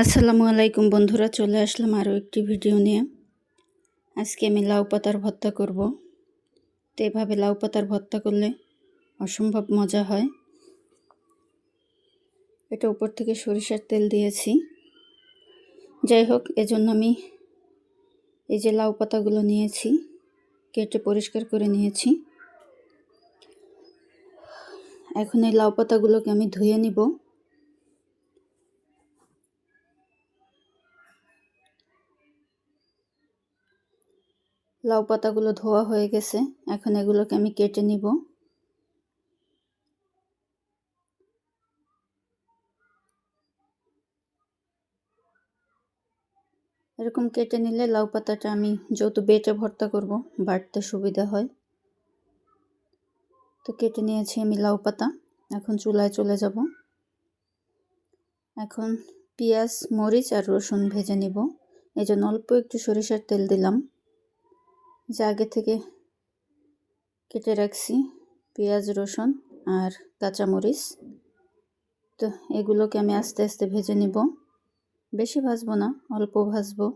আসসালামু আলাইকুম বন্ধুরা, চলে আসলাম আরও একটি ভিডিও নিয়ে। আজকে আমি লাউ পাতার ভর্তা করব। তো এভাবে লাউ পাতার ভর্তা করলে অসম্ভব মজা হয়। এটা উপর থেকে সরিষার তেল দিয়েছি। যাই হোক, এজন্য আমি এই যে লাউ পাতাগুলো নিয়েছি, কেটে পরিষ্কার করে নিয়েছি। এখন এই লাউ পাতাগুলোকে আমি ধুয়ে নিব। লাউ পাতাগুলো ধোয়া হয়ে গেছে। এখন এগুলোকে আমি কেটে নিব। এরকম কেটে নিলে লাউ পাতাটা আমি যেহেতু বেটে ভর্তা করব, বাটতে সুবিধা হয়। তো কেটে নিয়েছি আমি লাউ পাতা। এখন চুলায় চলে যাব। এখন পেঁয়াজ, মরিচ আর রসুন ভেজে নিব। এই জন্য অল্প একটু সরিষার তেল দিলাম। যে আগে থেকে কেটে রাখছি, পেঁয়াজ, রসুন আর কাঁচামরিচ। তো এগুলোকে আমি আস্তে আস্তে ভেজে নিব। বেশি ভাজবো না, অল্প ভাজবো।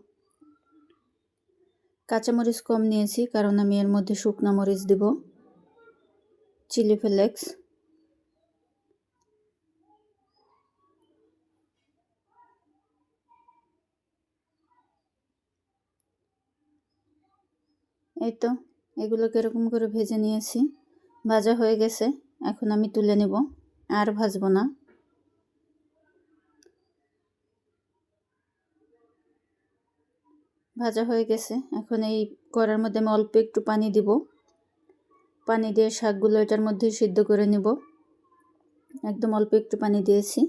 কাঁচামরিচ কম নিয়েছি, কারণ আমি এর মধ্যে শুকনো মরিচ দিব। চিলি ফ্লেক্স এই তো, এগুলোকে এরকম করে ভেজে নিয়েছি। ভাজা হয়ে গেছে, এখন আমি তুলে নেব, আর ভাজবো না। ভাজা হয়ে গেছে, এখন এই কড়ার মধ্যে আমি অল্প একটু পানি দিব। পানি দিয়ে শাকগুলো এটার মধ্যেই সিদ্ধ করে নেব। একদম অল্প একটু পানি দিয়েছি।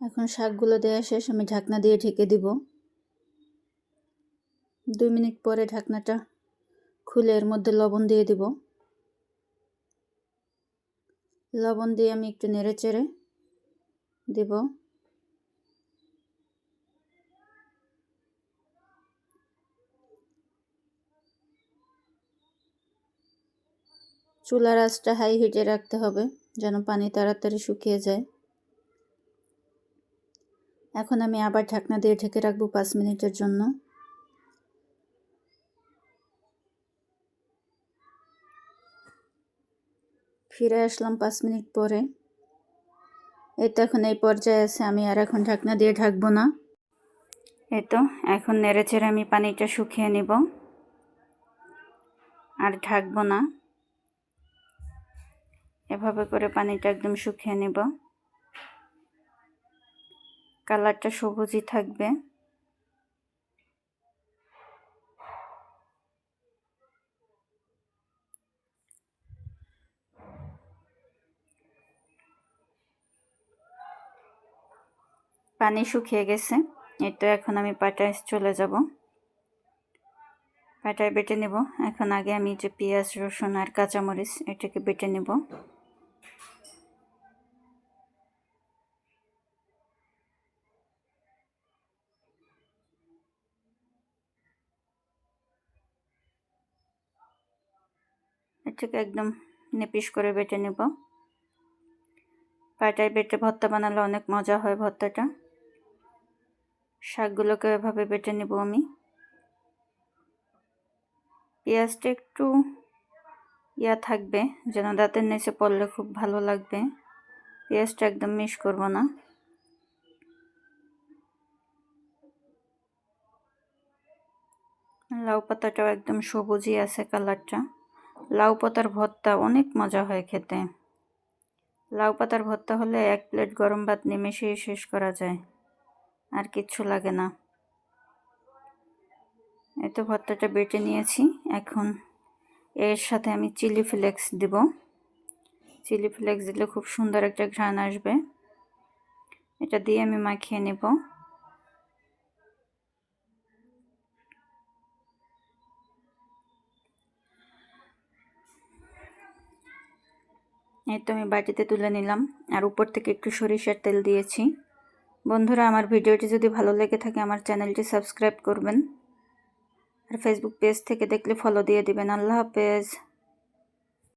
এখন শাকগুলো দেওয়া শেষ, আমি ঢাকনা দিয়ে ঢেকে দিব। দুই মিনিট পরে ঢাকনাটা খুলে এর মধ্যে লবণ দিয়ে দিব। লবণ দিয়ে আমি একটু নেড়ে চেড়ে দেব। চুলার আঁচটা হাই হিটে রাখতে হবে যেন পানি তাড়াতাড়ি শুকিয়ে যায়। এখন আমি আবার ঢাকনা দিয়ে ঢেকে রাখব পাঁচ মিনিটের জন্য। ফিরে আসলাম পাঁচ মিনিট পরে। তো এখন এই পর্যায়ে আছে, আমি আর এখন ঢাকনা দিয়ে ঢাকবো না। এই তো, এখন নেড়ে চেড়ে আমি পানিটা শুকিয়ে নিব। আর ঢাকবো না। এভাবে করে পানিটা একদম শুকিয়ে নেব। কালারটা সবুজই থাকবে। পানি শুকিয়ে গেছে। তো এখন আমি পাটায় চলে যাব। পাটায় বেটে নেব। এখন আগে আমি যে পেঁয়াজ, রসুন আর কাঁচামরিচ এটাকে বেটে নেব। এটাকে একদম নেপিস করে বেটে নেব। পাটায় বেটে ভর্তা বানালে অনেক মজা হয় ভর্তাটা। শাকগুলোকে এভাবে বেটে নেব আমি। পেঁয়াজটা একটু ইয়া থাকবে, যেন দাঁতের নিচে পড়লে খুব ভালো লাগবে। পেঁয়াজটা একদম মিস করব না। লাউ পাতাটাও একদম সবুজই আছে কালারটা। লাউ পাতার ভর্তা অনেক মজা হয় খেতে। লাউ পাতার ভর্তা হলে এক প্লেট গরম ভাত নিমেষেই শেষ করা যায়। আর কিচ্ছু লাগে না। এই তো ভর্তাটা বেটে নিয়েছি। এখন এর সাথে আমি চিলি ফ্লেক্স দিব। চিলি ফ্লেক্স দিলে খুব সুন্দর একটা ঘ্রাণ আসবে। এটা দিয়ে আমি মাখিয়ে নেব। এই তো আমি বাটিতে তুলে নিলাম। আর উপর থেকে একটু সরিষার তেল দিয়েছি। বন্ধুরা, আমার ভিডিওটি যদি ভালো লেগে থাকে, আমার চ্যানেলটি সাবস্ক্রাইব করবেন। আর ফেসবুক পেজ থেকে দেখলে ফলো দিয়ে দিবেন। আল্লাহ হাফেজ।